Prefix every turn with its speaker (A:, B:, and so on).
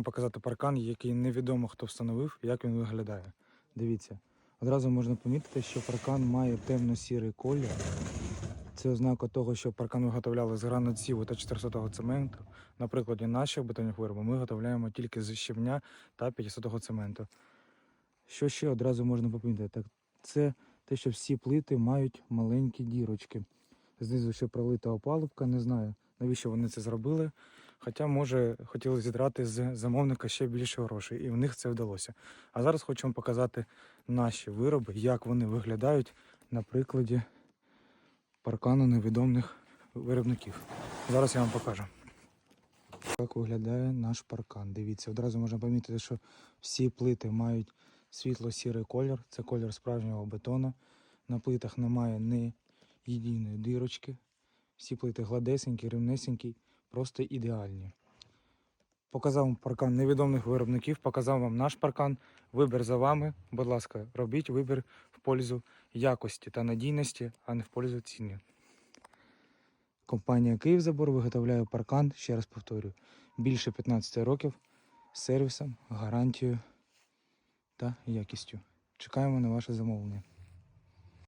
A: вам показати паркан, який невідомо хто встановив, як він виглядає. Дивіться, одразу можна помітити, що паркан має темно-сірий колір. Це ознака того, що паркан виготовляли з гранатсіву та 400 цементу. На прикладі наших бетонних виробів ми виготовляємо тільки з щебня та 500 цементу. Що ще одразу можна помітити? Так, це те, що всі плити мають маленькі дірочки. Знизу ще пролита опалубка, не знаю, навіщо вони це зробили. Хоча, може, хотіли зідрати з замовника ще більше грошей, і в них це вдалося. А зараз хочу вам показати наші вироби, як вони виглядають на прикладі паркану невідомих виробників. Зараз я вам покажу. Так виглядає наш паркан. Дивіться, одразу можна помітити, що всі плити мають світло-сірий колір. Це колір справжнього бетону. На плитах немає ні єдиної дирочки. Всі плити гладесенькі, рівнесенькі, просто ідеальні. Показав вам паркан невідомих виробників, показав вам наш паркан. Вибір за вами. Будь ласка, робіть вибір в пользу якості та надійності, а не в пользу ціни. Компанія Київзабор виготовляє паркан, ще раз повторюю, більше 15 років з сервісом, гарантією та якістю. Чекаємо на ваше замовлення.